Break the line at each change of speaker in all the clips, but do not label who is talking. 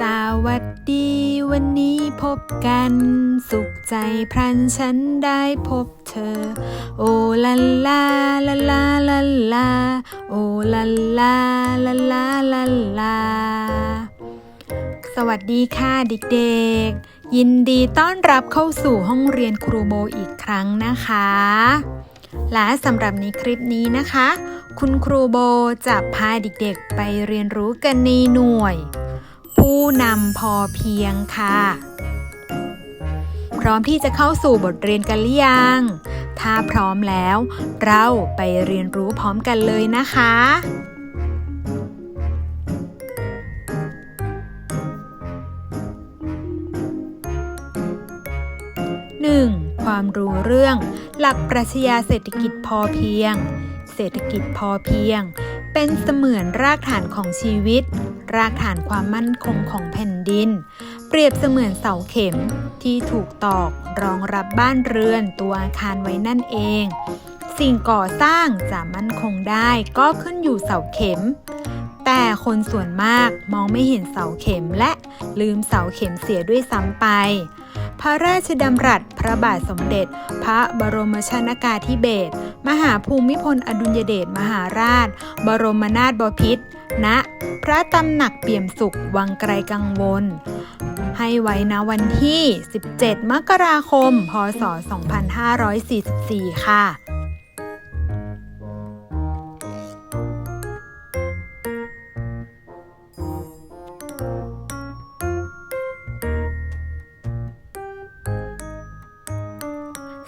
สวัสดีวันนี้พบกัน สุขใจพรันฉันได้พบเธอ โอลาลาลาลาลาลาโอลาลาลาลาลาลาสวัสดีค่ะเด็กๆ ยินดีต้อนรับเข้าสู่ห้องเรียนครูโบอีกครั้งนะคะ และสำหรับในคลิปนี้นะคะ คุณครูโบจะพาเด็กๆไปเรียนรู้กันในหน่วย ผู้นำพอเพียงค่ะ พร้อมที่จะเข้าสู่บทเรียนกันหรือยัง ถ้าพร้อมแล้ว เราไปเรียนรู้พร้อมกันเลยนะคะ 1. ความรู้เรื่อง หลักปรัชญาเศรษฐกิจพอเพียง เศรษฐกิจพอเพียง เป็นเสมือนรากฐานของชีวิต รากฐานความมั่นคงของแผ่นดิน เปรียบเสมือนเสาเข็มที่ถูกตอกรองรับบ้านเรือนตัวอาคารไว้นั่นเอง สิ่งก่อสร้างจะมั่นคงได้ก็ขึ้นอยู่เสาเข็ม แต่คนส่วนมากมองไม่เห็นเสาเข็มและลืมเสาเข็มเสียด้วยซ้ำไป พระราชดำรัสพระบาทสมเด็จ พระบรมชนากาธิเบศรมหาภูมิพลอดุลยเดชมหาราช บรมนาถบพิตรณ ระตำหนักเปี่ยมสุขวังไกลกังวล ให้ไว้ณวันที่ 17 มกราคม พศ 2544 ค่ะ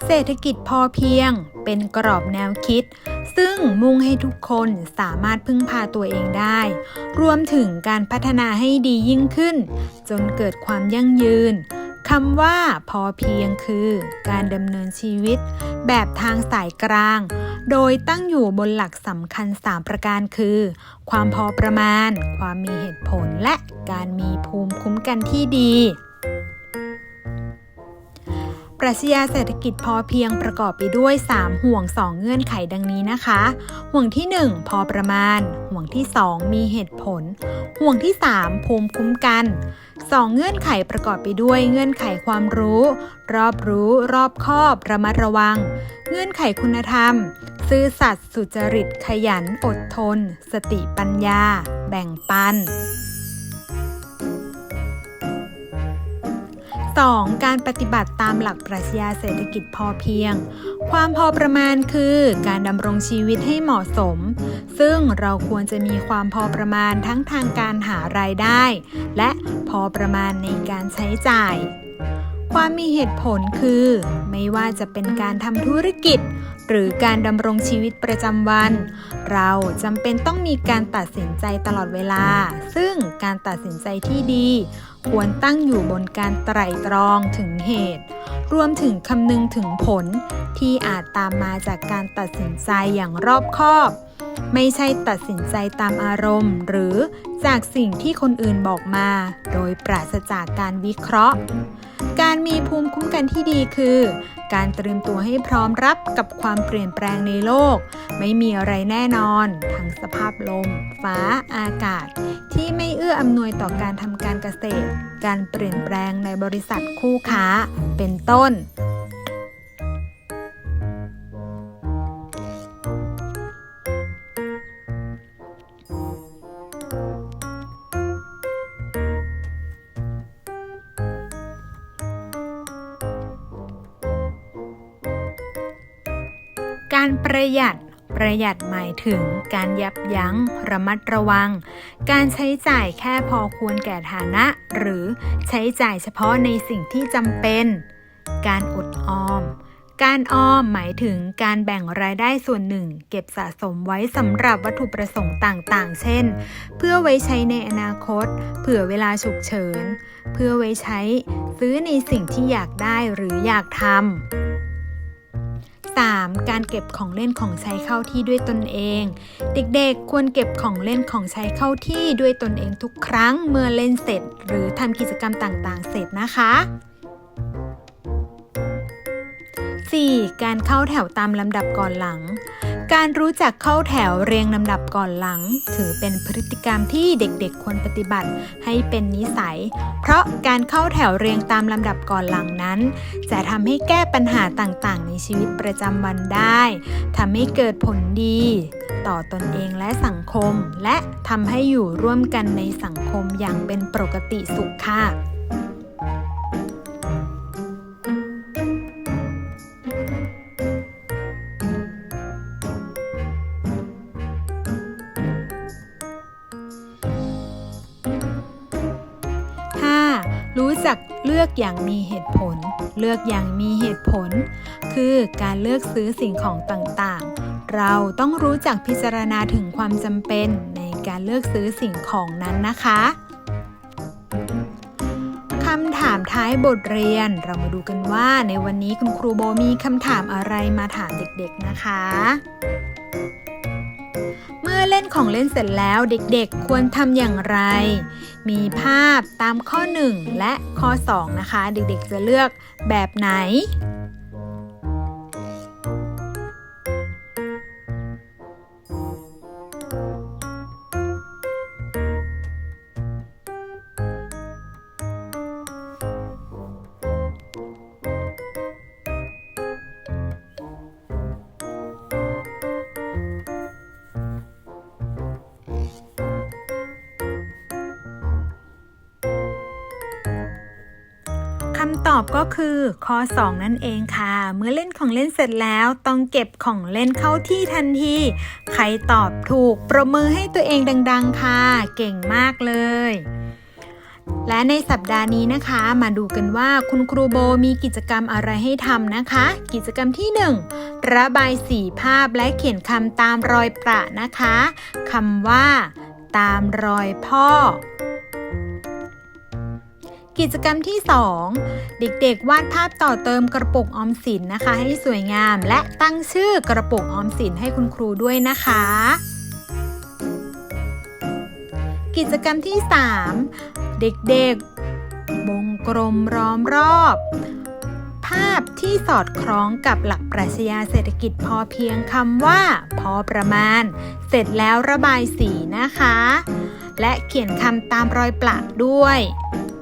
เศรษฐกิจพอเพียงเป็นกรอบแนวคิด ซึ่งมุ่งให้ทุกคนสามารถพึ่งพาตัวเองได้ รวมถึงการพัฒนาให้ดียิ่งขึ้น จนเกิดความยั่งยืนคำว่าพอเพียงคือการดำเนินชีวิตแบบทางสายกลาง โดยตั้งอยู่บนหลักสำคัญ 3 ประการคือ ความพอประมาณ ความมีเหตุผลและการมีภูมิคุ้มกันที่ดี ปรัชญาเศรษฐกิจพอเพียงประกอบไปด้วย 3 ห่วง 2 เงื่อนไขดังนี้นะคะ ห่วงที่ 1 พอประมาณ ห่วงที่ 2 มีเหตุผล ห่วงที่ 3 ภูมิคุ้มกัน 2 เงื่อนไขประกอบไปด้วยเงื่อนไขความรู้ รอบรู้ รอบคอบระมัดระวัง เงื่อนไขคุณธรรม ซื่อสัตย์สุจริตขยันอดทน สติปัญญา แบ่งปัน 2. การปฏิบัติตามหลักปรัชญาเศรษฐกิจพอเพียง ความพอประมาณคือการดำรงชีวิตให้เหมาะสม ซึ่งเราควรจะมีความพอประมาณทั้งทางการหารายได้ และพอประมาณในการใช้จ่าย ความมีเหตุผลคือ ไม่ว่าจะเป็นการทำธุรกิจ หรือการดำรงชีวิตประจำวัน เราจำเป็นต้องมีการตัดสินใจตลอดเวลา ซึ่งการตัดสินใจที่ดี ควรตั้งอยู่บนการไตร่ตรองถึงเหตุ รวมถึงคำนึงถึงผลที่อาจตามมาจากการตัดสินใจอย่างรอบคอบ ไม่ใช่ตัดสินใจตามอารมณ์ หรือจากสิ่งที่คนอื่นบอกมา โดยปราศจากการวิเคราะห์ การมีภูมิคุ้มกันที่ดีคือ การเตรียมตัวให้พร้อมรับกับความเปลี่ยนแปลงในโลก ไม่มีอะไรแน่นอน ทั้งสภาพลม ฟ้า อากาศ ที่ไม่เอื้ออำนวยต่อการทำการเกษตร การเปลี่ยนแปลงในบริษัทคู่ค้า เป็นต้น การประหยัดประหยัดหมายถึงการยับยั้ง ระมัดระวัง การใช้จ่ายแค่พอควรแก่ฐานะ หรือใช้จ่ายเฉพาะในสิ่งที่จำเป็น การอดออม การออมหมายถึงการแบ่งรายได้ส่วนหนึ่ง เก็บสะสมไว้สำหรับวัตถุประสงค์ต่างๆ เช่น เพื่อไว้ใช้ในอนาคต เผื่อเวลาฉุกเฉิน เพื่อไว้ใช้ ซื้อในสิ่งที่อยากได้หรืออยากทำ 3. การเก็บของเล่นของใช้เข้าที่ด้วยตนเอง เด็กๆ ควรเก็บของเล่นของใช้เข้าที่ด้วยตนเองทุกครั้งเมื่อเล่นเสร็จ หรือทำกิจกรรมต่างๆ เสร็จนะคะ 4. การเข้าแถวตามลำดับก่อนหลัง การรู้จักเข้าแถวเรียงลำดับก่อนหลัง ถือเป็นพฤติกรรมที่เด็กๆ ควรปฏิบัติให้เป็นนิสัย เพราะการเข้าแถวเรียงตามลำดับก่อนหลังนั้น จะทำให้แก้ปัญหาต่างๆ ในชีวิตประจำวันได้ทำให้เกิดผลดี ต่อตนเองและสังคม และทำให้อยู่ร่วมกันในสังคมอย่างเป็นปกติสุขค่ะ ลือกอย่างมีเหตุผล เลือกอย่างมีเหตุผล คือการเลือกซื้อสิ่งของต่างๆ เราต้องรู้จักพิจารณาถึงความจำเป็นในการเลือกซื้อสิ่งของนั้นนะคะคำถามท้ายบทเรียน เรามาดูกันว่าในวันนี้คุณครูโบมีคำถามอะไรมาถามเด็กๆนะคะ เล่นของเล่นเสร็จแล้วเด็กๆควรทำอย่างไร มีภาพตามข้อ 1 และข้อ 2 นะคะ เด็กๆจะเลือกแบบไหน ตอบก็คือข้อ 2 นั่นเองค่ะ เมื่อเล่นของเล่นเสร็จแล้วต้องเก็บของเล่นเข้าที่ทันที ใครตอบถูกประมือให้ตัวเองดัง ๆ ค่ะ เก่งมากเลยและในสัปดาห์นี้นะคะ มาดูกันว่าคุณครูโบมีกิจกรรมอะไรให้ทำนะคะ กิจกรรมที่ 1 ระบายสีภาพและเขียนคำตามรอยประนะคะคำว่า ตามรอยพ่อ กิจกรรมที่ 2 เด็กๆ วาดภาพต่อเติมกระปุกออมสินนะคะ ให้สวยงาม และตั้งชื่อกระปุกออมสินให้คุณครูด้วยนะคะ กิจกรรมที่ 3 เด็กๆวงกลมล้อมรอบ ภาพที่สอดคล้องกับหลักปรัชญาเศรษฐกิจพอเพียงคำว่า พอประมาณ เสร็จแล้วระบายสีนะคะ และเขียนคำตามรอยประด้วย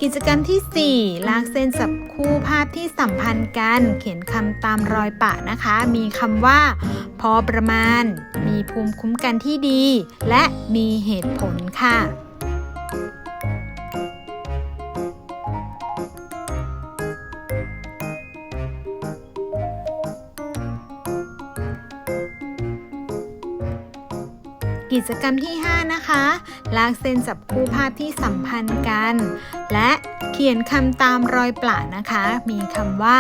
กิจกรรมที่ 4 ลากเส้นสับคู่ภาพที่สัมพันธ์กัน เขียนคำตามรอยปะนะคะ มีคำว่า พอประมาณ มีภูมิคุ้มกันที่ดี และมีเหตุผลค่ะ กิจกรรมที่ 5 นะคะ ลากเส้นจับคู่ภาพที่สัมพันธ์กัน และเขียนคำตามรอยปละนะคะ มีคำว่า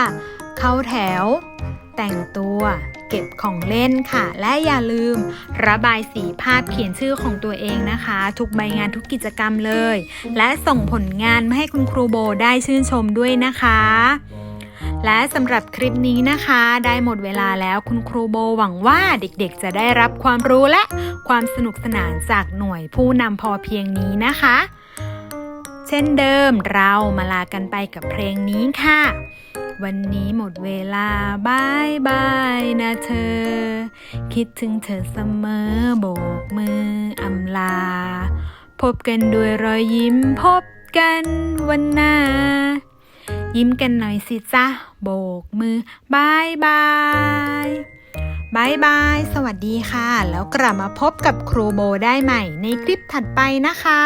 เข้าแถว แต่งตัวเก็บของเล่นค่ะ และอย่าลืมระบายสีภาพเขียนชื่อของตัวเองนะคะ ทุกใบงานทุกกิจกรรมเลย และส่งผลงานมาให้คุณครูโบได้ชื่นชมด้วยนะคะ และสำหรับคลิปนี้นะคะ ได้หมดเวลาแล้วคุณครูโบหวังว่าเด็กๆ จะได้รับความรู้และความสนุกสนานจากหน่วยผู้นำพอเพียงนี้นะคะ เช่นเดิมเรามาลากันไปกับเพลงนี้ค่ะ วันนี้หมดเวลาบายบายนะเธอ คิดถึงเธอเสมอโบกมืออำลา พบกันด้วยรอยยิ้มพบกันวันหน้า ยิ้มกันหน่อยสิจ้ะโบกมือบายบายบายบาย สวัสดีค่ะ แล้วกลับมาพบกับครูโบได้ใหม่ในคลิปถัดไปนะคะ